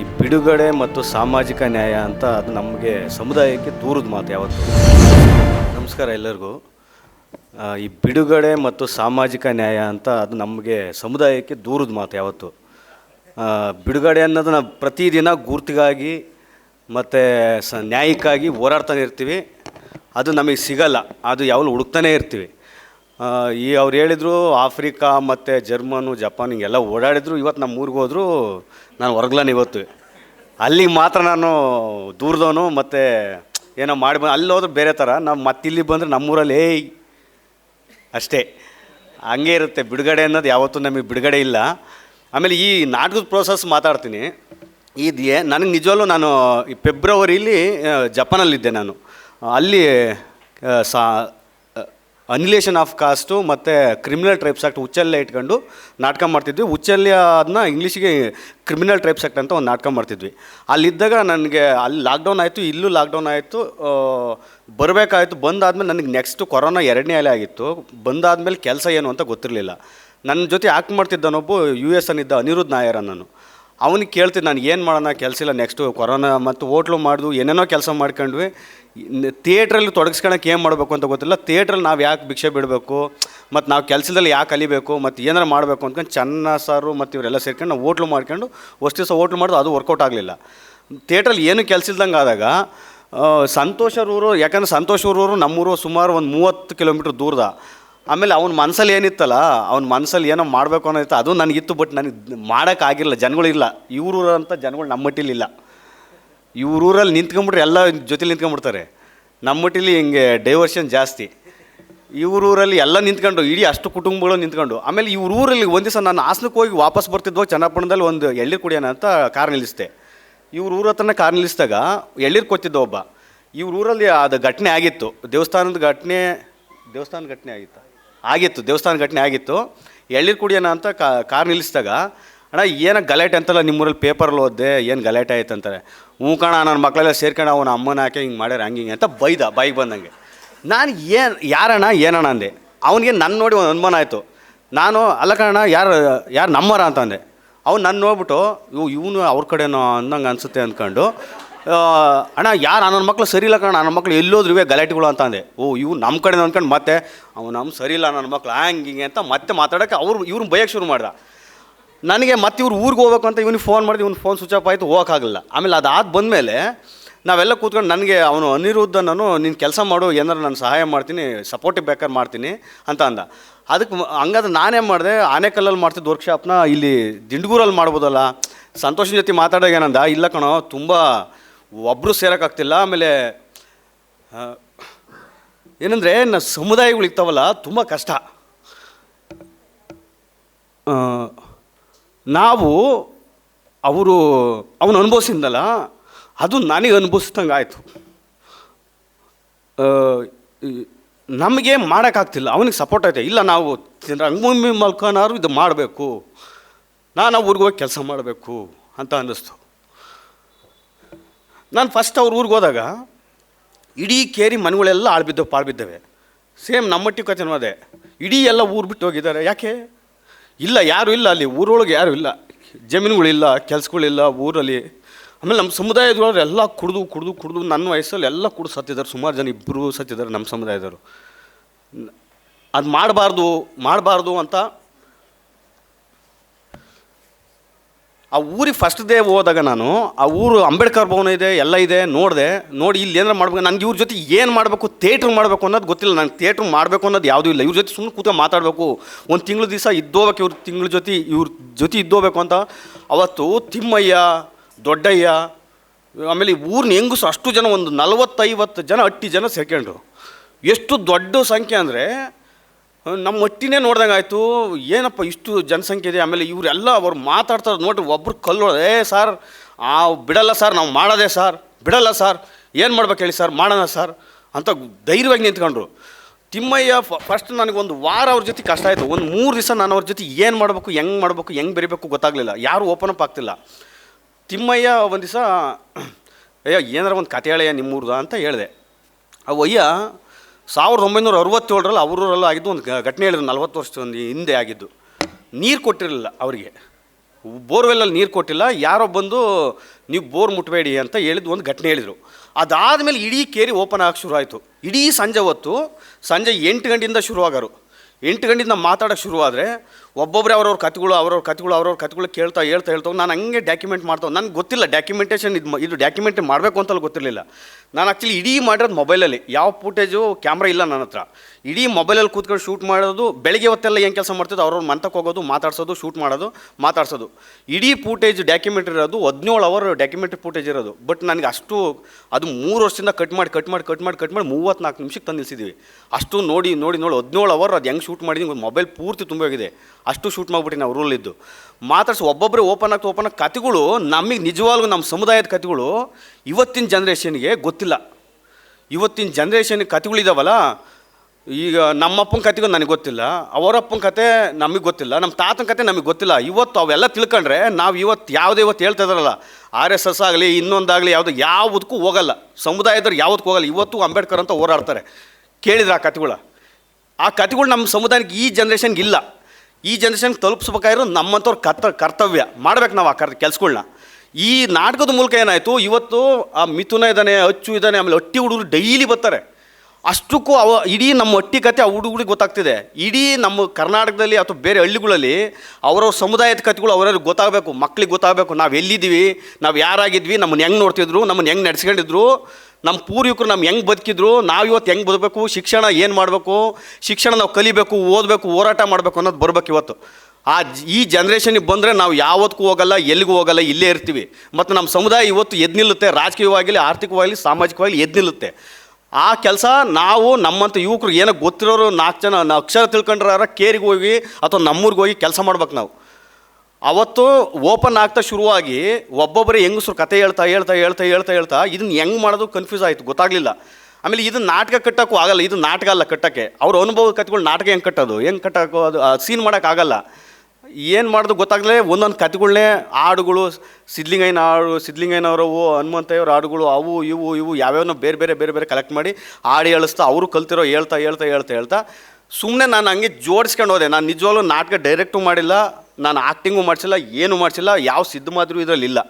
ಈ ಬಿಡುಗಡೆ ಮತ್ತು ಸಾಮಾಜಿಕ ನ್ಯಾಯ ಅಂತ ಅದು ನಮಗೆ ಸಮುದಾಯಕ್ಕೆ ದೂರದ ಮಾತು ಯಾವತ್ತು. ನಮಸ್ಕಾರ ಎಲ್ಲರಿಗೂ. ಈ ಬಿಡುಗಡೆ ಮತ್ತು ಸಾಮಾಜಿಕ ನ್ಯಾಯ ಅಂತ ಅದು ನಮಗೆ ಸಮುದಾಯಕ್ಕೆ ದೂರದ ಮಾತು ಯಾವತ್ತು. ಬಿಡುಗಡೆ ಅನ್ನೋದು ನಾವು ಪ್ರತಿದಿನ ಗುರ್ತಿಗಾಗಿ ಮತ್ತು ಸ ನ್ಯಾಯಕ್ಕಾಗಿ ಹೋರಾಡ್ತಾನೆ ಇರ್ತೀವಿ. ಅದು ನಮಗೆ ಸಿಗಲ್ಲ. ಅದು ಯಾವಾಗಲೂ ಹುಡುಕ್ತಾನೆ ಇರ್ತೀವಿ. ಈ ಅವ್ರು ಹೇಳಿದರು ಆಫ್ರಿಕಾ ಮತ್ತು ಜರ್ಮನು, ಜಪಾನ್ ಹಿಂಗೆಲ್ಲ ಓಡಾಡಿದ್ರು. ಇವತ್ತು ನಮ್ಮ ಊರಿಗೆ ಹೋದ್ರು. ನಾನು ಹೊರಗ್ಲಾನ ಇವತ್ತು. ಅಲ್ಲಿಗೆ ಮಾತ್ರ ನಾನು ದೂರದವನು ಮತ್ತು ಏನೋ ಮಾಡಿ ಬಂದು ಅಲ್ಲಿ ಹೋದ್ರೆ ಬೇರೆ ಥರ ನಾವು ಮತ್ತೆ ಇಲ್ಲಿ ಬಂದರೆ ನಮ್ಮೂರಲ್ಲಿ ಏಯ್! ಅಷ್ಟೇ. ಹಂಗೆ ಇರುತ್ತೆ. ಬಿಡುಗಡೆ ಅನ್ನೋದು ಯಾವತ್ತೂ ನಮಗೆ ಬಿಡುಗಡೆ ಇಲ್ಲ. ಆಮೇಲೆ ಈ ನಾಟಕದ ಪ್ರೋಸೆಸ್ ಮಾತಾಡ್ತೀನಿ. ಇದೆಯೇ ನನಗೆ ನಿಜವಲ್ಲೂ ನಾನು ಈ ಫೆಬ್ರವರಿಲಿ ಜಪಾನಲ್ಲಿದ್ದೆ ನಾನು. ಅಲ್ಲಿ ಸಾ ಅನಿಲೇಷನ್ ಆಫ್ ಕಾಸ್ಟು ಮತ್ತು ಕ್ರಿಮಿನಲ್ ಟ್ರೈಬ್ಸ್ ಆ್ಯಕ್ಟ್ ಉಚ್ಚಲ್ಯ ಇಟ್ಕೊಂಡು ನಾಟಕ ಮಾಡ್ತಿದ್ವಿ. ಉಚ್ಚಲ್ಯ ಅದನ್ನ ಇಂಗ್ಲೀಷಿಗೆ ಕ್ರಿಮಿನಲ್ ಟ್ರೈಬ್ಸ್ ಆ್ಯಕ್ಟ್ ಅಂತ ಒಂದು ನಾಟಕ ಮಾಡ್ತಿದ್ವಿ. ಅಲ್ಲಿದ್ದಾಗ ನನಗೆ ಅಲ್ಲಿ ಲಾಕ್ಡೌನ್ ಆಯಿತು, ಇಲ್ಲೂ ಲಾಕ್ಡೌನ್ ಆಯಿತು ಬರಬೇಕಾಯಿತು. ಬಂದಾದಮೇಲೆ ನನಗೆ ನೆಕ್ಸ್ಟು ಕೊರೋನಾ ಎರಡನೇ ಅಲೆ ಆಗಿತ್ತು. ಬಂದಾದ್ಮೇಲೆ ಕೆಲಸ ಏನು ಅಂತ ಗೊತ್ತಿರಲಿಲ್ಲ. ನನ್ನ ಜೊತೆ ಆ್ಯಕ್ಟ್ ಮಾಡ್ತಿದ್ದನೊಬ್ಬ ಯು ಎಸ್ ಅನ್ನಿದ್ದ ಅನಿರುದ್ಧ ನಾಯರ ನಾನು ಅವನಿಗೆ ಕೇಳ್ತೀನಿ, ನಾನು ಏನು ಮಾಡೋಣ? ಕೆಲಸ ಇಲ್ಲ ನೆಕ್ಸ್ಟು ಕೊರೋನಾ ಮತ್ತು ಹೋಟ್ಲು ಮಾಡಿದ್ವು ಏನೇನೋ ಕೆಲಸ ಮಾಡ್ಕೊಂಡ್ವಿ. ಥಿಯೇಟ್ರಲ್ಲಿ ತೊಡಗಿಸ್ಕೊಳಕ್ಕೆ ಏನು ಮಾಡಬೇಕು ಅಂತ ಗೊತ್ತಿಲ್ಲ. ಥಿಯೇಟ್ರಲ್ಲಿ ನಾವು ಯಾಕೆ ಭಿಕ್ಷೆ ಬಿಡಬೇಕು? ಮತ್ತು ನಾವು ಕೆಲಸದಲ್ಲಿ ಯಾಕೆ ಕಲಿಬೇಕು? ಮತ್ತು ಏನಾರು ಮಾಡಬೇಕು? ಅಂದ್ಕೊಂಡು ಚೆನ್ನ ಸಾರು ಮತ್ತು ಇವರೆಲ್ಲ ಸೇರ್ಕೊಂಡು ನಾವು ಹೋಟ್ಲು ಮಾಡ್ಕೊಂಡು ಅಷ್ಟು ದಿವಸ ಹೋಟ್ಲು ಮಾಡೋದು ಅದು ವರ್ಕೌಟ್ ಆಗಲಿಲ್ಲ. ಥಿಯೇಟ್ರಲ್ಲಿ ಏನು ಕೆಲಸ ಇಲ್ದಂಗೆ ಆದಾಗ ಸಂತೋಷರೂರು ಯಾಕಂದರೆ ಊರು ಯಾಕಂದ್ರೆ ಸಂತೋಷ್ ಊರು ನಮ್ಮೂರು ಸುಮಾರು ಒಂದು ಮೂವತ್ತು ಕಿಲೋಮೀಟ್ರ್ ದೂರದ. ಆಮೇಲೆ ಅವ್ನ ಮನಸ್ಸಲ್ಲಿ ಏನಿತ್ತಲ್ಲ, ಅವ್ನ ಮನಸ್ಸಲ್ಲಿ ಏನೋ ಮಾಡಬೇಕು ಅನ್ನೋದಿತ್ತು. ಅದು ನನಗಿತ್ತು ಬಟ್ ನನಗೆ ಮಾಡೋಕ್ಕಾಗಿಲ್ಲ ಜನಗಳಿಲ್ಲ ಇವ್ರೂರಂಥ ಜನಗಳು ನಮ್ಮ ಮಟ್ಟಿಲಿಲ್ಲ ಇವ್ರ ಊರಲ್ಲಿ ನಿಂತ್ಕೊಂಬಿಟ್ರೆ ಎಲ್ಲ ಜೊತೆ ನಿಂತ್ಕೊಂಡ್ಬಿಡ್ತಾರೆ ನಮ್ಮ ಮಟ್ಟಿಲಿ ಹಿಂಗೆ ಡೈವರ್ಷನ್ ಜಾಸ್ತಿ. ಇವ್ರೂರಲ್ಲಿ ಎಲ್ಲ ನಿಂತ್ಕೊಂಡು, ಇಡೀ ಅಷ್ಟು ಕುಟುಂಬಗಳು ನಿಂತ್ಕೊಂಡು. ಆಮೇಲೆ ಇವ್ರ ಊರಲ್ಲಿ ಒಂದು ದಿವಸ ನಾನು ಆಸನಕ್ಕೆ ಹೋಗಿ ವಾಪಸ್ ಬರ್ತಿದ್ವೋ ಚನ್ನಪಟ್ಟಣದಲ್ಲಿ ಒಂದು ಎಳ್ಳೀರು ಕುಡಿಯೋಣ ಅಂತ ಕಾರ್ ನಿಲ್ಲಿಸಿದೆ. ಇವ್ರ ಊರ ಹತ್ರನೇ ಕಾರ್ ನಿಲ್ಲಿಸಿದಾಗ ಎಳ್ಳೀರು ಕೊತ್ತಿದ್ದ ಒಬ್ಬ. ಇವ್ರ ಊರಲ್ಲಿ ಅದು ಘಟನೆ ಆಗಿತ್ತು. ದೇವಸ್ಥಾನದ ಘಟನೆ ದೇವಸ್ಥಾನದ ಘಟನೆ ಆಗಿತ್ತು? ಆಗಿತ್ತು, ದೇವಸ್ಥಾನ ಘಟನೆ ಆಗಿತ್ತು. ಎಳ್ಳೀರು ಕುಡಿಯೋಣ ಅಂತ ಕಾರ್ ನಿಲ್ಲಿಸಿದಾಗ, ಅಣ್ಣ, ಏನೋ ಗಲಾಟೆ ಅಂತಲ್ಲ, ನಿಮ್ಮೂರಲ್ಲಿ ಪೇಪರಲ್ಲಿ ಓದಿದೆ, ಏನು ಗಲಾಟೆ ಆಯ್ತು? ಅಂತಾರೆ. ಹ್ಞೂ ಕಣ ನನ್ನ ಮಕ್ಕಳೆಲ್ಲ ಸೇರ್ಕೊಂಡು ಅವನ ಅಮ್ಮನ ಹಾಕಿ ಹಿಂಗೆ ಮಾಡ್ಯಾರ, ಹಂಗೆ ಹಿಂಗೆ ಅಂತ ಬೈದ ಬೈಗೆ ಬಂದಂಗೆ. ನಾನು ಏನು, ಯಾರಣ್ಣ, ಏನಣ್ಣ? ಅಂದೆ. ಅವನಿಗೆ ನನ್ನ ನೋಡಿ ಒಂದು ಅನುಮಾನ ಆಯಿತು. ನಾನು, ಅಲ್ಲ ಕಣ ಯಾರು ಯಾರು ನಮ್ಮರ ಅಂತ ಅಂದೆ. ಅವ್ನು ನನ್ನ ನೋಡ್ಬಿಟ್ಟು, ಇವು, ಇವನು ಅವ್ರ ಕಡೆನೋ ಅಂದಂಗೆ ಅನಿಸುತ್ತೆ ಅಂದ್ಕೊಂಡು ಅಣ್ಣ, ಯಾರು ನನ್ನ ಮಕ್ಳು ಸರಿ ಇಲ್ಲ ಕಣ ನನ್ನ ಮಕ್ಳು ಎಲ್ಲೋದ್ರು ಗಲಾಟೆಗಳು ಅಂತ ಅಂದೆ. ಓ ಇವು ನಮ್ಮ ಕಡೆ ಅಂದ್ಕೊಂಡು ಮತ್ತೆ ಅವ್ನು ನಮ್ಮ ಸರಿ ಇಲ್ಲ ನನ್ನ ಮಕ್ಳು ಹಂಗೆ, ಹಿಂಗೆ ಅಂತ ಮತ್ತೆ ಮಾತಾಡೋಕೆ ಅವ್ರು ಇವ್ರನ್ನ ಬಯಕ್ಕೆ ಶುರು ಮಾಡ್ದ. ನನಗೆ ಮತ್ತೆ ಇವ್ರು ಊರಿಗೆ ಹೋಗ್ಬೇಕು ಅಂತ ಇವ್ನಿಗೆ ಫೋನ್ ಮಾಡಿದೆ, ಇವ್ನು ಫೋನ್ ಸ್ವಿಚ್ ಆಫ್ ಆಯಿತು ಹೋಗೋಕ್ಕಾಗಲ್ಲ ಆಮೇಲೆ ಅದಾದ ಬಂದಮೇಲೆ ನಾವೆಲ್ಲ ಕೂತ್ಕೊಂಡು ನನಗೆ ಅವನು ಅನಿರುದ್ಧ ನಾನು ನೀನು ಕೆಲಸ ಮಾಡು ಏನಾರು ನಾನು ಸಹಾಯ ಮಾಡ್ತೀನಿ ಸಪೋರ್ಟಿವ್ ಬೇಕಾದ್ರೆ ಮಾಡ್ತೀನಿ ಅಂತ ಅಂದ. ಅದಕ್ಕೆ ಹಂಗಾದ್ರೆ ನಾನೇನು ಮಾಡಿದೆ ಆನೆಕಲ್ಲಲ್ಲಿ ಮಾಡ್ತಿದ್ದ ವರ್ಕ್ಶಾಪ್ನ ಇಲ್ಲಿ ದಿಂಡಗೂರಲ್ಲಿ ಮಾಡ್ಬೋದಲ್ಲ ಸಂತೋಷನ ಜೊತೆ ಮಾತಾಡೋಕೆ ಏನಂದ, ಇಲ್ಲ ಕಣೋ, ತುಂಬ ಒಬ್ಬರು ಸೇರೋಕ್ಕಾಗ್ತಿಲ್ಲ, ಆಮೇಲೆ ಏನಂದರೆ, ನ ಸಮುದಾಯಗಳು ಇರ್ತಾವಲ್ಲ, ತುಂಬ ಕಷ್ಟ. ನಾವು ಅವರು, ಅವನು ಅನುಭವಿಸಿದ್ದಲ್ಲ ಅದು ನನಗೆ ಅನುಭವಿಸ್ದಂಗೆ ಆಯಿತು. ನಮಗೆ ಮಾಡೋಕ್ಕಾಗ್ತಿಲ್ಲ, ಅವನಿಗೆ ಸಪೋರ್ಟ್ ಐತೆ ಇಲ್ಲ, ನಾವು ರಂಗಭೂಮಿ ಮಲ್ಕನಾರು ಇದು ಮಾಡಬೇಕು. ನಾನು ಅವ್ರಿಗೆ ಹೋಗಿ ಕೆಲಸ ಮಾಡಬೇಕು ಅಂತ ಅನ್ನಿಸ್ತು. ನಾನು ಫಸ್ಟ್ ಅವ್ರ ಊರಿಗೆ ಹೋದಾಗ ಇಡೀ ಕೇರಿ ಮನೆಗಳೆಲ್ಲ ಆಳ್ಬಿದ್ದವು ಪಾಳ್ಬಿದ್ದವೆ ಸೇಮ್ ನಮ್ಮಟ್ಟಿ ಕಥೆನೂ ಅದೇ. ಇಡೀ ಎಲ್ಲ ಊರು ಬಿಟ್ಟು ಹೋಗಿದ್ದಾರೆ. ಯಾಕೆ? ಇಲ್ಲ, ಯಾರು ಇಲ್ಲ ಅಲ್ಲಿ. ಊರೊಳಗೆ ಯಾರು ಇಲ್ಲ. ಜಮೀನುಗಳಿಲ್ಲ, ಕೆಲಸಗಳಿಲ್ಲ ಊರಲ್ಲಿ. ಆಮೇಲೆ ನಮ್ಮ ಸಮುದಾಯದೊಳಗೆ ಎಲ್ಲ ಕುಡಿದು ಕುಡಿದು ಕುಡಿದು ನನ್ನ ವಯಸ್ಸಲ್ಲಿ ಎಲ್ಲ ಕುಡಿದು ಸತ್ತಿದ್ದಾರೆ. ಸುಮಾರು ಜನ ಇಬ್ಬರು ಸತ್ತಿದ್ದಾರೆ ನಮ್ಮ ಸಮುದಾಯದವರು. ಅದು ಮಾಡಬಾರ್ದು ಮಾಡಬಾರ್ದು ಅಂತ ಆ ಊರಿಗೆ ಫಸ್ಟ್ ಡೇ ಹೋದಾಗ ನಾನು, ಆ ಊರು ಅಂಬೇಡ್ಕರ್ ಭವನ ಇದೆ, ಎಲ್ಲ ಇದೆ, ನೋಡಿದೆ, ನೋಡಿ ಇಲ್ಲಿ ಏನಾರು ಮಾಡ್ಬೇಕು ನನಗೆ ಇವ್ರ ಜೊತೆ ಏನು ಮಾಡಬೇಕು ಥಿಯೇಟ್ರ್ ಮಾಡಬೇಕು ಅನ್ನೋದು ಗೊತ್ತಿಲ್ಲ ನನಗೆ ಥಿಯೇಟ್ರ್ ಮಾಡಬೇಕು ಅನ್ನೋದು ಯಾವುದೂ ಇಲ್ಲ. ಇವ್ರ ಜೊತೆ ಸುಮ್ಮನೆ ಕೂತ ಮಾತಾಡಬೇಕು. ಒಂದು ತಿಂಗಳು ದಿವಸ ಇದ್ದೋಬೇಕು ಇವ್ರ ತಿಂಗಳ ಜೊತೆ, ಇವ್ರ ಜೊತೆ ಇದ್ದೋಬೇಕು ಅಂತ. ಅವತ್ತು ತಿಮ್ಮಯ್ಯ, ದೊಡ್ಡಯ್ಯ, ಆಮೇಲೆ ಊರಿನ ಹೆಂಗಸು ಅಷ್ಟು ಜನ, ಒಂದು ನಲವತ್ತೈವತ್ತು ಜನ, ಅಟ್ಟಿ ಜನ ಸೆಕೆಂಡು ಎಷ್ಟು ದೊಡ್ಡ ಸಂಖ್ಯೆ ಅಂದರೆ ನಮ್ಮ ಒಟ್ಟಿನೇ ನೋಡ್ದಂಗೆ ಆಯಿತು. ಏನಪ್ಪ ಇಷ್ಟು ಜನಸಂಖ್ಯೆ ಇದೆ? ಆಮೇಲೆ ಇವರೆಲ್ಲ ಅವ್ರು ಮಾತಾಡ್ತಾರೆ ನೋಡ್ರಿ, ಒಬ್ರು ಕಲ್ಲು ಏ ಸರ್, ಆ ಬಿಡಲ್ಲ ಸರ್, ನಾವು ಮಾಡೋದೇ ಸರ್, ಬಿಡಲ್ಲ ಸರ್, ಏನು ಮಾಡ್ಬೇಕು ಹೇಳಿ ಸರ್, ಮಾಡೋಣ ಸರ್ ಅಂತ ಧೈರ್ಯವಾಗಿ ನಿಂತ್ಕೊಂಡ್ರು. ತಿಮ್ಮಯ್ಯ ಫಸ್ಟ್ ನನಗೊಂದು ವಾರ ಅವ್ರ ಜೊತೆ ಕಷ್ಟ ಆಯಿತು. ಒಂದು ಮೂರು ದಿವಸ ನಾನು ಅವ್ರ ಜೊತೆ ಏನು ಮಾಡಬೇಕು, ಹೆಂಗೆ ಮಾಡಬೇಕು, ಹೆಂಗೆ ಬೆರಿಬೇಕು ಗೊತ್ತಾಗಲಿಲ್ಲ. ಯಾರು ಓಪನ್ ಅಪ್ ಆಗ್ತಿಲ್ಲ. ತಿಮ್ಮಯ್ಯ ಒಂದು ದಿವಸ, ಅಯ್ಯೋ, ಏನಾರ ಒಂದು ಕತೆ ಹೇಳಯ್ಯ ನಿಮ್ಮೂರ್ದ ಅಂತ ಹೇಳಿದೆ. ಅವಯ್ಯ ಸಾವಿರದ ಒಂಬೈನೂರ ಅರವತ್ತೇಳರಲ್ಲಿ ಅವರೂರಲ್ಲ ಆಗಿದ್ದು ಒಂದು ಘಟನೆ ಹೇಳಿದ್ರು, ನಲ್ವತ್ತು ವರ್ಷದ ಒಂದು ಹಿಂದೆ ಆಗಿದ್ದು. ನೀರು ಕೊಟ್ಟಿರಲಿಲ್ಲ ಅವರಿಗೆ. ಬೋರ್ವೆಲ್ಲಲ್ಲಿ ನೀರು ಕೊಟ್ಟಿಲ್ಲ, ಯಾರೋ ಬಂದು ನೀವು ಬೋರ್ ಮುಟ್ಟಬೇಡಿ ಅಂತ ಹೇಳಿದ್ದು ಒಂದು ಘಟನೆ ಹೇಳಿದರು. ಅದಾದಮೇಲೆ ಇಡೀ ಕೇರಿ ಓಪನ್ ಆಗಕ್ಕೆ ಶುರು ಆಯಿತು ಇಡೀ ಸಂಜೆ ಹೊತ್ತು ಸಂಜೆ ಎಂಟು ಗಂಟೆಯಿಂದ ಶುರುವಾಗರು. ಎಂಟು ಗಂಟೆಯಿಂದ ಮಾತಾಡೋಕ್ಕೆ ಶುರುವಾದರೆ ಒಬ್ಬೊಬ್ಬರೇ ಅವ್ರವ್ರ ಕತೆಗಳು ಅವ್ರವ್ರ ಕತೆಗಳು ಅವ್ರವ್ರ ಕತೆಗಳು ಕೇಳ್ತಾ, ಹೇಳ್ತಾ ಹೇಳ್ತಾವೆ ನಾನು ಹಂಗೆ ಡಾಕ್ಯುಮೆಂಟ್ ಮಾಡ್ತಾವೆ ನನಗೆ ಗೊತ್ತಿಲ್ಲ ಡಾಕ್ಯುಮೆಂಟೇಷನ್ ಇದು ಇದು ಡಾಕ್ಯುಮೆಂಟ್ ಮಾಡಬೇಕು ಅಂತಲೂ ಗೊತ್ತಿರಲಿಲ್ಲ. ನಾನು ಆ್ಯಕ್ಚುಲಿ ಇಡೀ ಮಾಡಿರೋದು ಮೊಬೈಲಲ್ಲಿ ಯಾವ ಫುಟೇಜು ಕ್ಯಾಮ್ರಾ ಇಲ್ಲ ನನ್ನ ಹತ್ರ. ಇಡೀ ಮೊಬೈಲಲ್ಲಿ ಕೂತ್ಕೊಂಡು ಶೂಟ್ ಮಾಡೋದು, ಬೆಳಗ್ಗೆ ಹೊತ್ತೆಲ್ಲ ಏನು ಕೆಲಸ ಮಾಡ್ತಿದ್ದು, ಅವ್ರವ್ರ ಮಂತಕ್ಕೆ ಹೋಗೋದು, ಮಾತಾಡ್ಸೋದು ಶೂಟ್ ಮಾಡೋದು, ಮಾತಾಡ್ಸೋದು. ಇಡೀ ಫೂಟೇಜ್ ಡಾಕ್ಯುಮೆಂಟ್ ಇರೋದು ಹದಿನೇಳು ಅವರ್ ಡಾಕ್ಯುಮೆಂಟ್ರಿ ಫೂಟೇಜ್ ಇರೋದು. ಬಟ್ ನನಗೆ ಅಷ್ಟು, ಅದು ಮೂರು ವರ್ಷದಿಂದ ಕಟ್ ಮಾಡಿ ಕಟ್ ಮಾಡಿ ಕಟ್ ಮಾಡಿ ಕಟ್ ಮಾಡಿ ಮೂವತ್ತ್ನಾಲ್ಕು ನಿಮಿಷಕ್ಕೆ ತಂದು ನಿಲ್ಸಿದ್ದೀವಿ ಅಷ್ಟು ನೋಡಿ ನೋಡಿ ನೋಡಿ ಹದಿನೇಳು ಅವರ್ ಅದು ಹೆಂಗೆ ಶೂಟ್ ಮಾಡಿದ್ದೀನಿ ಮೊಬೈಲ್ ಪೂರ್ತಿ ತುಂಬ ಹೋಗಿದೆ ಅಷ್ಟು ಶೂಟ್ ಮಾಡಿಬಿಟ್ಟು ನಾವು ರೂಲಿದ್ದು ಮಾತಾಡ್ಸಿ ಒಬ್ಬೊಬ್ಬರೇ ಓಪನ್ ಆಗ್ತಾ ಓಪನ್ ಆಗಿ ಕತೆಗಳು ನಮಗೆ ನಿಜವಾಗ್ಲೂ ನಮ್ಮ ಸಮುದಾಯದ ಕತೆಗಳು ಇವತ್ತಿನ ಜನ್ರೇಷನ್ಗೆ ಗೊತ್ತಿಲ್ಲ. ಇವತ್ತಿನ ಜನ್ರೇಷನ್ಗೆ ಕತೆಗಳಿದಾವಲ್ಲ ಈಗ ನಮ್ಮಪ್ಪನ ಕತೆಗೂ ನನಗೆ ಗೊತ್ತಿಲ್ಲ, ಅವರಪ್ಪನ ಕತೆ ನಮಗೆ ಗೊತ್ತಿಲ್ಲ ನಮ್ಮ ತಾತನ ಕತೆ ನಮಗೆ ಗೊತ್ತಿಲ್ಲ. ಇವತ್ತು ಅವೆಲ್ಲ ತಿಳ್ಕೊಂಡ್ರೆ ನಾವು ಇವತ್ತು ಯಾವುದೇ ಇವತ್ತು ಹೇಳ್ತಾ ಇದಾರಲ್ಲ ಆರ್ ಎಸ್ ಎಸ್ ಆಗಲಿ, ಇನ್ನೊಂದಾಗಲಿ ಯಾವುದು, ಯಾವುದಕ್ಕೂ ಹೋಗಲ್ಲ. ಸಮುದಾಯದವ್ರು ಯಾವುದಕ್ಕೂ ಹೋಗಲ್ಲ. ಇವತ್ತು ಅಂಬೇಡ್ಕರ್ ಅಂತ ಹೋರಾಡ್ತಾರೆ. ಕೇಳಿದ್ರೆ ಆ ಕತೆಗಳು ಆ ಕತೆಗಳು ನಮ್ಮ ಸಮುದಾಯಕ್ಕೆ ಈ ಜನ್ರೇಷನ್ಗೆ ಇಲ್ಲ. ಈ ಜನ್ರೇಷನ್ಗೆ ತಲುಪಿಸ್ಬೇಕಾಗಿರೋ ನಮ್ಮಂಥವ್ರ ಕರ್ತ, ಕರ್ತವ್ಯ. ಮಾಡ್ಬೇಕು ನಾವು ಆ ಕರ್ ಕೆಲಸಗಳ್ನ. ಈ ನಾಟಕದ ಮೂಲಕ ಏನಾಯಿತು, ಇವತ್ತು ಆ ಮಿಥುನ ಇದ್ದಾನೆ ಅಚ್ಚು ಇದ್ದಾನೆ ಆಮೇಲೆ ಅಟ್ಟಿ ಹುಡುಗರು ಡೈಲಿ ಬರ್ತಾರೆ. ಅಷ್ಟಕ್ಕೂ ಅವ ಇಡೀ ನಮ್ಮ ಹಟ್ಟಿ ಕತೆ ಆ ಹುಡುಗರಿಗೆ ಗೊತ್ತಾಗ್ತಿದೆ. ಇಡೀ ನಮ್ಮ ಕರ್ನಾಟಕದಲ್ಲಿ ಅಥವಾ ಬೇರೆ ಹಳ್ಳಿಗಳಲ್ಲಿ ಅವರವ್ರ ಸಮುದಾಯದ ಕತೆಗಳು ಅವರವ್ರಿಗೆ ಗೊತ್ತಾಗಬೇಕು, ಮಕ್ಳಿಗೆ ಗೊತ್ತಾಗಬೇಕು. ನಾವು ಎಲ್ಲಿದ್ದೀವಿ, ನಾವು ಯಾರಾಗಿದ್ವಿ, ನಮ್ಮನ್ನು ಹೆಂಗೆ ನೋಡ್ತಿದ್ರು, ನಮ್ಮನ್ನು ಹೆಂಗೆ ನಡೆಸ್ಕೊಂಡಿದ್ರು ನಮ್ಮ ಪೂರ್ವಿಕರು ನಮ್ಮ ಹೆಂಗೆ ಬದುಕಿದ್ರು, ನಾವು ಇವತ್ತು ಹೆಂಗೆ ಬದುಕಬೇಕು ಶಿಕ್ಷಣ ಏನು ಮಾಡಬೇಕು, ಶಿಕ್ಷಣ ನಾವು ಕಲಿಬೇಕು, ಓದಬೇಕು, ಹೋರಾಟ ಮಾಡಬೇಕು ಅನ್ನೋದು ಬರ್ಬೇಕು ಇವತ್ತು. ಆ ಈ ಜನ್ರೇಷನಿಗೆ ಬಂದರೆ ನಾವು ಯಾವತ್ತಕ್ಕೂ ಹೋಗಲ್ಲ, ಎಲ್ಲಿಗೂ ಹೋಗಲ್ಲ, ಇಲ್ಲೇ ಇರ್ತೀವಿ. ಮತ್ತು ನಮ್ಮ ಸಮುದಾಯ ಇವತ್ತು ಎದ್ದು ನಿಲ್ಲುತ್ತೆ, ರಾಜಕೀಯವಾಗಲಿ, ಆರ್ಥಿಕವಾಗಲಿ ಸಾಮಾಜಿಕವಾಗಿ ಎದ್ದು ನಿಲ್ಲುತ್ತೆ. ಆ ಕೆಲಸ ನಾವು ನಮ್ಮಂಥ ಯುವಕರು ಏನೋ ಗೊತ್ತಿರೋರು ನಾಲ್ಕು ಜನ ಅಕ್ಷರ ತಿಳ್ಕೊಂಡ್ರ ಕೇರಿಗೆ ಹೋಗಿ ಅಥವಾ ನಮ್ಮೂರಿಗೆ ಹೋಗಿ ಕೆಲಸ ಮಾಡ್ಬೇಕು ನಾವು. ಅವತ್ತು ಓಪನ್ ಆಗ್ತಾ ಶುರುವಾಗಿ ಒಬ್ಬೊಬ್ಬರೇ ಹೆಂಗಸರು ಕತೆ ಹೇಳ್ತಾ ಹೇಳ್ತಾ ಹೇಳ್ತಾ ಹೇಳ್ತಾ ಹೇಳ್ತಾ ಇದನ್ನ ಹೆಂಗೆ ಮಾಡೋದು ಕನ್ಫ್ಯೂಸ್ ಆಯಿತು, ಗೊತ್ತಾಗಲಿಲ್ಲ. ಆಮೇಲೆ ಇದು ನಾಟಕ ಕಟ್ಟೋಕ್ಕೂ ಆಗಲ್ಲ, ಇದು ನಾಟಕ ಅಲ್ಲ ಕಟ್ಟೋಕ್ಕೆ. ಅವ್ರ ಅನುಭವದ ಕತೆಗಳು ನಾಟಕ ಹೆಂಗೆ ಕಟ್ಟೋದು, ಹೆಂಗೆ ಕಟ್ಟೋಕ್ಕೂ ಅದು ಸೀನ್ ಮಾಡೋಕ್ಕಾಗಲ್ಲ ಏನು ಮಾಡೋದು ಗೊತ್ತಾಗಲೇ ಒಂದೊಂದು ಕತೆಗಳನ್ನೇ ಹಾಡುಗಳು ಸಿದ್ಲಿಂಗಯ್ಯನ ಹಾಡು ಸಿದ್ಲಿಂಗಯ್ಯನವರವು ಹನುಮಂತಯ್ಯವ್ರ ಹಾಡುಗಳು, ಅವು, ಇವು ಇವು ಯಾವ್ಯಾವನೋ ಬೇರೆ ಬೇರೆ ಬೇರೆ ಬೇರೆ ಕಲೆಕ್ಟ್ ಮಾಡಿ ಹಾಡು ಹೇಳಿಸ್ತಾ ಅವರು ಕಲ್ತಿರೋ ಹೇಳ್ತಾ ಹೇಳ್ತಾ ಹೇಳ್ತಾ ಹೇಳ್ತಾ ಸುಮ್ಮನೆ ನಾನು ಹಂಗೆ ಜೋಡಿಸ್ಕೊಂಡು ಹೋದೆ. ನಾನು ನಿಜವಾಗ್ಲೂ ನಾಟಕ ಡೈರೆಕ್ಟು ಮಾಡಿಲ್ಲ ನಾನು ಆ್ಯಕ್ಟಿಂಗು ಮಾಡಿಸಿಲ್ಲ, ಏನು ಮಾಡಿಸಿಲ್ಲ, ಯಾವ ಸಿದ್ಧ ಮಾದ್ರು ಇದರಲ್ಲಿ ಇಲ್ಲ.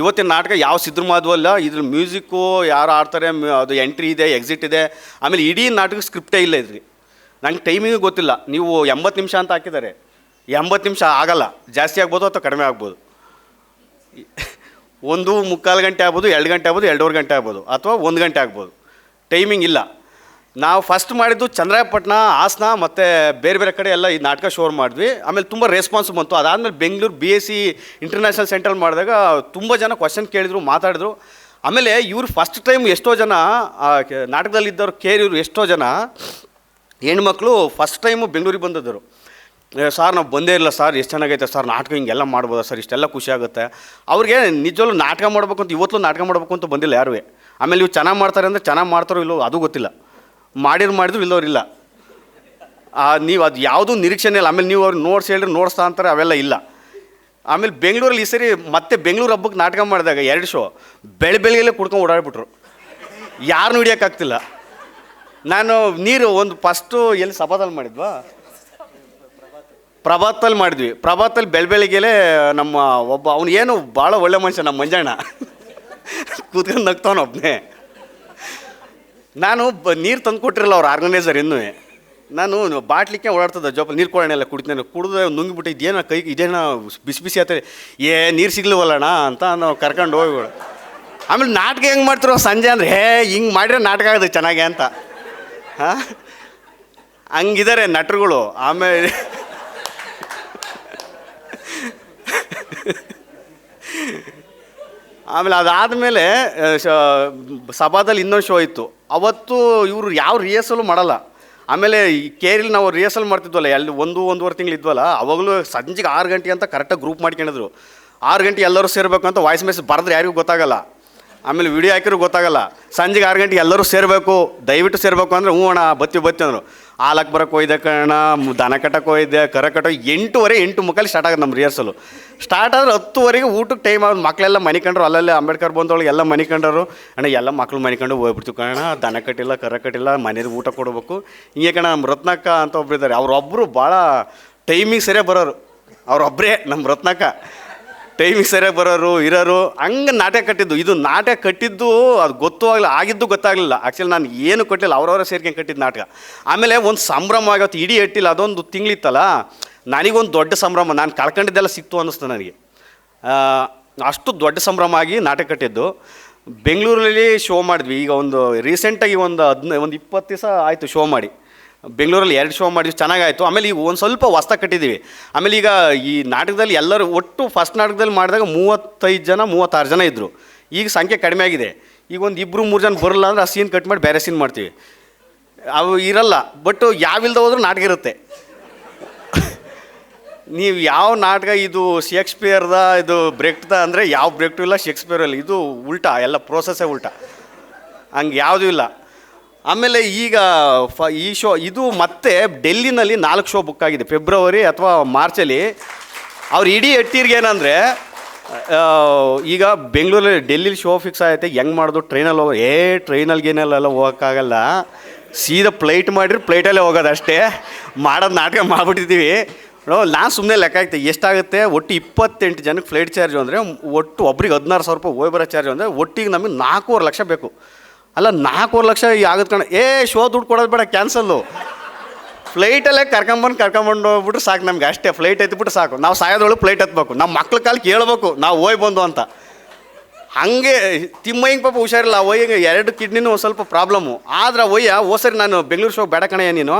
ಇವತ್ತಿನ ನಾಟಕ ಯಾವ ಸಿದ್ಧ ಮಾಧು ಅಲ್ಲ, ಇದ್ರ ಮ್ಯೂಸಿಕ್ಕು ಯಾರು ಆಡ್ತಾರೆ ಅದು ಎಂಟ್ರಿ ಇದೆ ಎಕ್ಸಿಟ್ ಇದೆ, ಆಮೇಲೆ ಇಡೀ ನಾಟಕ ಸ್ಕ್ರಿಪ್ಟೇ ಇಲ್ಲ ಇದ್ರಿ ನಂಗೆ ಟೈಮಿಂಗ್ ಗೊತ್ತಿಲ್ಲ. ನೀವು ಎಂಬತ್ತು ನಿಮಿಷ ಅಂತ ಹಾಕಿದ್ದಾರೆ. ಎಂಬತ್ತು ನಿಮಿಷ ಆಗಲ್ಲ. ಜಾಸ್ತಿ ಆಗ್ಬೋದು ಅಥವಾ ಕಡಿಮೆ ಆಗ್ಬೋದು? ಒಂದು ಮುಕ್ಕಾಲು ಗಂಟೆ ಆಗ್ಬೋದು, ಎರಡು ಗಂಟೆ ಆಗ್ಬೋದು, ಎರಡೂವರೆ ಗಂಟೆ ಆಗ್ಬೋದು, ಅಥವಾ ಒಂದು ಗಂಟೆ ಆಗ್ಬೋದು. ಟೈಮಿಂಗ್ ಇಲ್ಲ. ನಾವು ಫಸ್ಟ್ ಮಾಡಿದ್ದು ಚಂದ್ರಾಯಪಟ್ಟಣ ಹಾಸನ ಮತ್ತು ಬೇರೆ ಬೇರೆ ಕಡೆ ಎಲ್ಲ ಈ ನಾಟಕ ಶೋರ್ ಮಾಡಿದ್ವಿ. ಆಮೇಲೆ ತುಂಬ ರೆಸ್ಪಾನ್ಸ್ ಬಂತು. ಅದಾದಮೇಲೆ Bengaluru B S C international ಸೆಂಟ್ರಲ್ಲಿ ಮಾಡಿದಾಗ ತುಂಬ ಜನ ಕ್ವಶನ್ ಕೇಳಿದರು, ಮಾತಾಡಿದ್ರು. ಆಮೇಲೆ ಇವ್ರು ಫಸ್ಟ್ ಟೈಮ್ ಎಷ್ಟೋ ಜನ ನಾಟಕದಲ್ಲಿ ನಾಟಕದಲ್ಲಿದ್ದವ್ರು ಇವ್ರು ಎಷ್ಟೋ ಜನ ಹೆಣ್ಮಕ್ಳು ಫಸ್ಟ್ ಟೈಮು ಬೆಂಗಳೂರಿಗೆ ಬಂದಿದ್ದರು. ಸರ್ ನಾವು ಬಂದೇ ಇಲ್ಲ ಸರ್, ಎಷ್ಟು ಚೆನ್ನಾಗೈತೆ ಸರ್, ನಾಟಕ ಹಿಂಗೆಲ್ಲ ಮಾಡ್ಬೋದಾ ಸರ್, ಇಷ್ಟೆಲ್ಲ ಖುಷಿ ಆಗುತ್ತೆ. ಅವ್ರಿಗೆ ನಿಜವಲ್ಲೂ ನಾಟಕ ಮಾಡ್ಬೇಕು ಅಂತ, ಇವತ್ತು ನಾಟಕ ಮಾಡಬೇಕು ಅಂತ ಬಂದಿಲ್ಲ ಯಾರೂ ಆಮೇಲೆ ಇವು ಚೆನ್ನಾಗಿ ಮಾಡ್ತಾರೆ ಅಂದರೆ ಚೆನ್ನಾಗಿ ಮಾಡ್ತಾರೋ ಇಲ್ಲೋ ಅದು ಗೊತ್ತಿಲ್ಲ. ಮಾಡಿದ್ರು ಮಾಡಿದ್ರು ಇಲ್ಲವ್ರಿಲ್ಲ ನೀವು ಅದು ಯಾವುದೂ ನಿರೀಕ್ಷೆನೇ ಇಲ್ಲ. ಆಮೇಲೆ ನೀವು ಅವ್ರು ನೋಡ್ಸಿ ಹೇಳ್ರಿ ನೋಡ್ಸ್ತಾ ಅಂತಾರೆ, ಅವೆಲ್ಲ ಇಲ್ಲ. ಆಮೇಲೆ ಬೆಂಗಳೂರಲ್ಲಿ ಈ ಸರಿ ಮತ್ತೆ ಬೆಂಗಳೂರು ಹಬ್ಬಕ್ಕೆ ನಾಟಕ ಮಾಡಿದಾಗ ಎರಡು ಶೋ, ಬೆಳೆ ಬೆಳಗ್ಗೆಲ್ಲೇ ಕುಡ್ಕೊಂಡು ಓಡಾಡ್ಬಿಟ್ರು. ಯಾರನ್ನೂ ಹಿಡಿಯೋಕ್ಕಾಗ್ತಿಲ್ಲ ನಾನು ನೀರು ಒಂದು ಫಸ್ಟು ಎಲ್ಲಿ ಸಭಾದಲ್ಲಿ ಮಾಡಿದ್ವಾ? ಪ್ರಭಾತಲ್ಲಿ ಮಾಡಿದ್ವಿ. ಪ್ರಭಾತಲ್ಲಿ ಬೆಳ ಬೆಳಿಗ್ಗೆಲೇ ನಮ್ಮ ಒಬ್ಬ, ಅವನು ಏನು ಭಾಳ ಒಳ್ಳೆ ಮನುಷ್ಯ ನಮ್ಮ ಮಂಜಣ್ಣ. ಕೂತ್ಕೊಂಡು ನಗ್ತಾವನ ಒಬ್ಬನೇ ನಾನು ಬ ನೀರು ತಂದು ಕೊಟ್ಟಿರಲ್ಲ ಅವ್ರು ಆರ್ಗನೈಸರ್ ಇನ್ನೂ. ನಾನು ಬಾಟ್ಲಿಕ್ಕೆ ಓಡಾಡ್ತದೆ ಜೊಪ್ ನೀರು ಕೊಡೋಣ ಎಲ್ಲ ಕುಡಿತೇನೆ ಕುಡಿದ್ರೆ ನುಂಗಿಬಿಟ್ಟು ಇದೇನ ಕೈ ಇದೇನ ಬಿಸಿ ಬಿಸಿ ಆಯ್ತದೆ ಏ, ನೀರು ಸಿಗ್ಲಿವಲ್ಲಣ್ಣ ಅಂತ ನಾವು ಕರ್ಕೊಂಡು ಹೋಗಿ ಆಮೇಲೆ ನಾಟಕ ಹೆಂಗೆ ಮಾಡ್ತಿರೋ ಸಂಜೆ ಅಂದರೆ, ಹೇ, ಹಿಂಗೆ ಮಾಡಿದ್ರೆ ನಾಟಕ ಆಗೋದು ಚೆನ್ನಾಗೆ ಅಂತ. ಹಾಂ? ಹಂಗಿದ್ದಾರೆ ನಟರುಗಳು. ಆಮೇಲೆ ಆಮೇಲೆ ಅದಾದಮೇಲೆ ಸಭಾದಲ್ಲಿ ಇನ್ನೊಂದು ಶೋ ಇತ್ತು. ಅವತ್ತು ಇವರು ಯಾವ ರಿಹರ್ಸಲು ಮಾಡಲ್ಲ. ಆಮೇಲೆ ಈ ಕೇರಿಲಿ ನಾವು ರಿಹರ್ಸಲ್ ಮಾಡ್ತಿದ್ವಲ್ಲ, ಎಲ್ಲಿ ಒಂದು, ಒಂದೂವರೆ ತಿಂಗಳು ಇದ್ವಲ್ಲ, ಅವಾಗಲೂ ಸಂಜೆಗೆ ಆರು ಗಂಟೆ ಅಂತ ಕರೆಕ್ಟಾಗಿ ಗ್ರೂಪ್ ಮಾಡ್ಕೊಂಡಿದ್ರು. ಆರು ಗಂಟೆ ಎಲ್ಲರೂ ಸೇರಬೇಕು ಅಂತ ವಾಯ್ಸ್ ಮೆಸೇಜ್ ಬರೆದ್ರೆ ಯಾರಿಗೂ ಗೊತ್ತಾಗಲ್ಲ. ಆಮೇಲೆ ವಿಡಿಯೋ ಹಾಕಿದ್ರು ಗೊತ್ತಾಗಲ್ಲ. ಸಂಜೆಗೆ ಆರು ಗಂಟೆ ಎಲ್ಲರೂ ಸೇರಬೇಕು, ದಯವಿಟ್ಟು ಸೇರಬೇಕು ಅಂದರೆ, ಹ್ಞೂ ಅಣ್ಣ ಬತ್ತಿ ಬತ್ತಿ ಅಂದರು. ಹಾಲಕ್ಕೆ ಬರೋಕೆ ಹೋಯ್ದೆ ಕಣ ದನ ಕಟ್ಟಕ್ಕೆ ಹೋಯ್ದೆ ಕರ ಕಟ್ಟೋ ಎಂಟುವರೆ, ಎಂಟು ಮುಖಲ್ಲಿ ಸ್ಟಾರ್ಟ್ ಆಗೋದು ನಮ್ಮ ರಿಹರ್ಸಲು ಸ್ಟಾರ್ಟ್ ಆದ್ರೆ ಹತ್ತುವರೆಗೆ ಊಟಕ್ಕೆ ಟೈಮ್ ಆಗೋದು ಮಕ್ಕಳೆಲ್ಲ ಮನಿಕೊಂಡ್ರು, ಅಲ್ಲಲ್ಲೇ ಅಂಬೇಡ್ಕರ್ ಬಂದೊಳಗೆ ಎಲ್ಲ ಮನಿಕಂಡರು. ಅಣ್ಣ, ಎಲ್ಲ ಮಕ್ಳು ಮನಿಕೊಂಡು ಹೋಗ್ಬಿಡ್ತೀವಿ ಕಣ. ದನ ಕಟ್ಟಿಲ್ಲ ಕರ ಕಟ್ಟಿಲ್ಲ ಊಟ ಕೊಡಬೇಕು. ಹಿಂಗೆ ಕಣ ನಮ್ಮ ರತ್ನಕ್ಕ ಅಂತ ಒಬ್ಬರಿದ್ದಾರೆ ಅವರೊಬ್ಬರು ಭಾಳ ಟೈಮಿಗೆ ಸರಿಯಾಗಿ ಬರೋರು. ಅವರೊಬ್ಬರೇ ನಮ್ಮ ರತ್ನಕ್ಕ. ಟೈಮಿಗೆ ಸರಿಯಾಗಿ ಬರೋರು, ಇರೋರು, ಹಂಗೆ ನಾಟಕ ಕಟ್ಟಿದ್ದು. ಇದು ನಾಟಕ ಕಟ್ಟಿದ್ದು ಅದು ಗೊತ್ತೂ ಆಗಲಿಲ್ಲ, ಆಗಿದ್ದು ಗೊತ್ತಾಗಲಿಲ್ಲ. ಆ್ಯಕ್ಚುಲಿ ನಾನು ಏನು ಕೊಟ್ಟಿಲ್ಲ, ಅವರವರ ಸೇರ್ಕೊಂಡು ಕಟ್ಟಿದ್ದು ನಾಟಕ. ಆಮೇಲೆ ಒಂದು ಸಂಭ್ರಮ ಆಗತ್ತೆ ಇಡೀ ಎಟ್ಟಿಲ್ಲ ಅದೊಂದು ತಿಂಗಳಿತ್ತಲ್ಲ, ನನಗೊಂದು ದೊಡ್ಡ ಸಂಭ್ರಮ, ನಾನು ಕಳ್ಕೊಂಡಿದ್ದೆಲ್ಲ ಸಿಕ್ತು ಅನ್ನಿಸ್ತು ನನಗೆ. ಅಷ್ಟು ದೊಡ್ಡ ಸಂಭ್ರಮ ಆಗಿ ನಾಟಕ ಕಟ್ಟಿದ್ದು. ಬೆಂಗಳೂರಲ್ಲಿ ಶೋ ಮಾಡಿದ್ವಿ, ಈಗ ಒಂದು ರೀಸೆಂಟಾಗಿ ಒಂದು ಹದಿನೈ, ಒಂದು ಇಪ್ಪತ್ತು ದಿವಸ ಆಯಿತು ಶೋ ಮಾಡಿ. ಬೆಂಗಳೂರಲ್ಲಿ ಎರಡು ಶೋ ಮಾಡಿದ್ವಿ, ಚೆನ್ನಾಗಾಯಿತು. ಆಮೇಲೆ ಈಗ ಒಂದು ಸ್ವಲ್ಪ ವಸ್ತ ಕಟ್ಟಿದ್ದೀವಿ. ಆಮೇಲೆ ಈಗ ಈ ನಾಟಕದಲ್ಲಿ ಎಲ್ಲರೂ ಒಟ್ಟು ಫಸ್ಟ್ ನಾಟಕದಲ್ಲಿ ಮಾಡಿದಾಗ ಮೂವತ್ತೈದು ಜನ, ಮೂವತ್ತಾರು ಜನ ಇದ್ದರು ಈಗ ಸಂಖ್ಯೆ ಕಡಿಮೆ ಆಗಿದೆ. ಈಗ ಒಂದು ಇಬ್ಬರು ಮೂರು ಜನ ಬರಲ್ಲ ಅಂದರೆ ಆ ಸೀನ್ ಕಟ್ ಮಾಡಿ ಬೇರೆ ಸೀನ್ ಮಾಡ್ತೀವಿ. ಅವು ಇರಲ್ಲ ಬಟ್ ಯಾವಿಲ್ದ ಹೋದ್ರೂ ನಾಟಕ ಇರುತ್ತೆ. ನೀವು ಯಾವ ನಾಟಕ, ಇದು ಶೇಕ್ಸ್ಪಿಯರ್ದ ಇದು ಬ್ರೆಕ್ಟ್ದ ಅಂದರೆ ಯಾವ ಬ್ರೆಕ್ಟು ಇಲ್ಲ ಶೇಕ್ಸ್ಪಿಯರ್ ಇಲ್ಲ. ಇದು ಉಲ್ಟಾ, ಎಲ್ಲ ಪ್ರೋಸೆಸ್ಸೇ ಉಲ್ಟಾ. ಹಂಗೆ ಯಾವುದೂ ಇಲ್ಲ. ಆಮೇಲೆ ಈಗ ಫ, ಈ ಶೋ, ಇದು ಮತ್ತೆ ಡೆಲ್ಲಿನಲ್ಲಿ ನಾಲ್ಕು ಶೋ ಬುಕ್ ಆಗಿದೆ. ಫೆಬ್ರವರಿ ಅಥವಾ ಮಾರ್ಚಲ್ಲಿ. ಅವ್ರು ಇಡೀ ಎಟ್ಟಿರ್ಗೆ ಏನಂದರೆ ಈಗ ಬೆಂಗಳೂರಲ್ಲಿ ಡೆಲ್ಲಿಲಿ ಶೋ ಫಿಕ್ಸ್ ಆಗುತ್ತೆ ಹೆಂಗೆ ಮಾಡೋದು ಟ್ರೈನಲ್ಲಿ ಹೋಗೋ, ಏ ಟ್ರೈನಲ್ಲಿ ಏನೆಲ್ಲ ಹೋಗೋಕ್ಕಾಗಲ್ಲ. ಸೀದಾ ಫ್ಲೈಟ್ ಮಾಡಿರಿ ಫ್ಲೈಟಲ್ಲೇ ಹೋಗೋದು ಅಷ್ಟೇ. ಮಾಡೋದು ನಾಟಕ ಮಾಡಿಬಿಟ್ಟಿದ್ದೀವಿ ನಾನು ಸುಮ್ಮನೆ ಲೆಕ್ಕ ಆಗುತ್ತೆ ಎಷ್ಟಾಗುತ್ತೆ, ಒಟ್ಟು ಇಪ್ಪತ್ತೆಂಟು ಜನಕ್ಕೆ ಫ್ಲೈಟ್ ಚಾರ್ಜು ಅಂದರೆ ಒಟ್ಟು ಒಬ್ರಿಗೆ ಹದಿನಾರು ಸಾವಿರ ರೂಪಾಯಿ ಹೋಗಿ ಬರೋ ಚಾರ್ಜ್ ಅಂದರೆ, ಒಟ್ಟಿಗೆ ನಮಗೆ ನಾಲ್ಕೂವರೆ ಲಕ್ಷ ಬೇಕು. ಅಲ್ಲ, ನಾಲ್ಕೂವರೆ ಲಕ್ಷ ಆಗುತ್ತೆ ಕಣ. ಏ, ಶೋ ದುಡ್ಡು ಕೊಡೋದು ಬೇಡ ಕ್ಯಾನ್ಸಲ್ಲು ಫ್ಲೈಟಲ್ಲೇ ಕರ್ಕೊಂಬಂದು ಕರ್ಕೊಂಬಂದು ಹೋಗ್ಬಿಟ್ರೆ ಸಾಕು ನಮ್ಗೆ. ಅಷ್ಟೇ ಫ್ಲೈಟ್ ಎತ್ಬಿಟ್ಟು ಸಾಕು. ನಾವು ಸಾಯೋದ್ರೊಳಗೆ ಫ್ಲೈಟ್ ಎತ್ಬೇಕು. ನಮ್ಮ ಮಕ್ಳ ಕಾಲು ಕೇಳಬೇಕು ನಾವು ಹೋಯ್ ಬಂದು ಅಂತ. ಹಂಗೆ ತಿಮ್ಮಯ್ಯಂಗೆ ಪಾಪ ಹುಷಾರಿಲ್ಲ. ಆ ಒಯ್ಯಂಗೆ ಎರಡು ಕಿಡ್ನಿನೂ ಒಂದು ಸ್ವಲ್ಪ ಪ್ರಾಬ್ಲಮ್ಮು ಆದ್ರೆ ಒಯ್ಯ ಓ ಸರಿ, ನಾನು ಬೆಂಗಳೂರು ಶೋ ಬೇಡ ಕಣಯ್ಯ ನೀನು.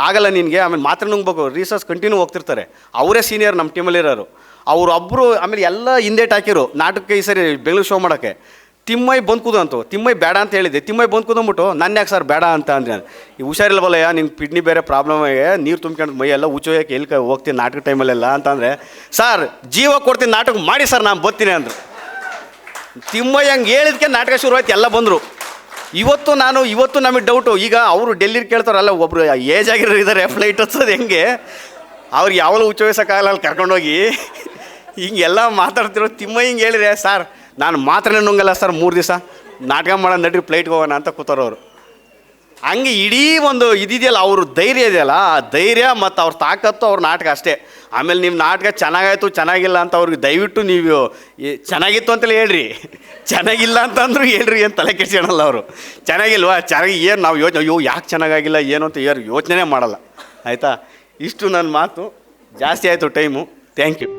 ಆಗಲ್ಲ ನಿನಗೆ, ಆಮೇಲೆ ಮಾತ್ರ ನುಂಗ್ಬೇಕು. ರಿಸರ್ಚ್ ಕಂಟಿನ್ಯೂ ಹೋಗ್ತಿರ್ತಾರೆ. ಅವರೇ ಸೀನಿಯರ್ ನಮ್ಮ ಟೀಮಲ್ಲಿರೋರು ಅವರೊಬ್ಬರು ಆಮೇಲೆ ಎಲ್ಲ ಹಿಂದೇಟ್ ಹಾಕಿರು. ನಾಟಕಕ್ಕೆ ಈ ಸರಿ ಬೆಂಗಳೂರು ಶೋ ಮಾಡೋಕ್ಕೆ. ತಿಮ್ಮಯ್ಯ ಬಂದು ಕೂದಂತು ತಿಮ್ಮೈ ಬೇಡ ಅಂತ ಹೇಳಿದ್ದೆ ತಿಮ್ಮೈ ಬಂದು ಕೂದಂಬಿಟ್ಟು ನನ್ನ ಯಾಕೆ ಸರ್ ಬೇಡ ಅಂತ ಅಂದ್ರೆ ಈ ಹುಷಾರಿಲ್ವಲ್ಲಯ್ಯ ನಿನ್ನ ಕಿಡ್ನಿ ಬೇರೆ ಪ್ರಾಬ್ಲಮ್ ಆಗಿ ನೀರು ತುಂಬ್ಕೊಂಡು ಮೈ ಎಲ್ಲ ಉಚ್ಚೋಯಕ್ಕೆ ಎಲ್ಲಿ ಹೋಗ್ತೀನಿ ನಾಟಕ ಟೈಮಲ್ಲೆಲ್ಲ ಅಂತಂದರೆ ಸರ್, ಜೀವ ಕೊಡ್ತೀನಿ ನಾಟಕ ಮಾಡಿ ಸರ್, ನಾನು ಬರ್ತೀನಿ ಅಂದರು. ತಿಮ್ಮಯ್ಯ ಹಂಗೆ ಹೇಳಿದ್ಕೆ ನಾಟಕ ಶುರು ಎಲ್ಲ ಬಂದರು. ಇವತ್ತು ನಾನು, ಇವತ್ತು ನಮಗೆ ಡೌಟು ಈಗ ಅವರು ಡೆಲ್ಲಿಗೆ ಕೇಳ್ತಾರಲ್ಲ ಒಬ್ಬರು ಏಜ್ ಆಗಿರೋರು ಇದ್ದಾರೆ ಫ್ಲೈಟ್ ಹಚ್ಚೋದು ಹೆಂಗೆ? ಅವ್ರಿಗೆ ಯಾವಾಗಲೂ ಉಚ್ಚೋಗಿಸೋಕ್ಕಾಗಲ್ಲ ಅಲ್ಲಿ ಕರ್ಕೊಂಡೋಗಿ. ಹಿಂಗೆಲ್ಲ ಮಾತಾಡ್ತಿರೋ ತಿಮ್ಮ ಹಿಂಗೆ ಹೇಳಿದೆ ಸರ್ ನಾನು ಮಾತ್ರನೇ ನುಂಗಲ್ಲ ಸರ್, ಮೂರು ದಿವಸ. ನಾಟಕ ಮಾಡೋಣ ನಡ್ರಿ ಫ್ಲೈಟ್ಗೆ ಹೋಗೋಣ ಅಂತ ಕೂತಾರವ್ರು ಹಂಗೆ ಇಡೀ ಒಂದು ಇದಿದೆಯಲ್ಲ, ಅವ್ರ ಧೈರ್ಯ ಇದೆಯಲ್ಲ, ಆ ಧೈರ್ಯ ಮತ್ತು ಅವ್ರ ತಾಕತ್ತು ಅವ್ರ ನಾಟಕ ಅಷ್ಟೇ. ಆಮೇಲೆ ನಿಮ್ಮ ನಾಟಕ ಚೆನ್ನಾಗಾಯ್ತು, ಚೆನ್ನಾಗಿಲ್ಲ ಅಂತ ಅವ್ರಿಗೆ ದಯವಿಟ್ಟು ನೀವು ಚೆನ್ನಾಗಿತ್ತು ಅಂತಲೇ ಹೇಳ್ರಿ. ಚೆನ್ನಾಗಿಲ್ಲ ಅಂತಂದ್ರು ಹೇಳ್ರಿ ಏನು ತಲೆ ಕೆಡಿಸೋಣಲ್ಲ ಅವರು. ಚೆನ್ನಾಗಿಲ್ವಾ? ಚೆನ್ನಾಗಿ ಏನು ನಾವು ಯೋಚನೆ ಅಯ್ಯೋ, ಯಾಕೆ ಚೆನ್ನಾಗಾಗಿಲ್ಲ, ಏನು ಅಂತ ಯಾರು ಯೋಚನೆ ಮಾಡಲ್ಲ. ಆಯಿತಾ? ಇಷ್ಟು ನನ್ನ ಮಾತು. ಜಾಸ್ತಿ ಆಯಿತು ಟೈಮು. Thank you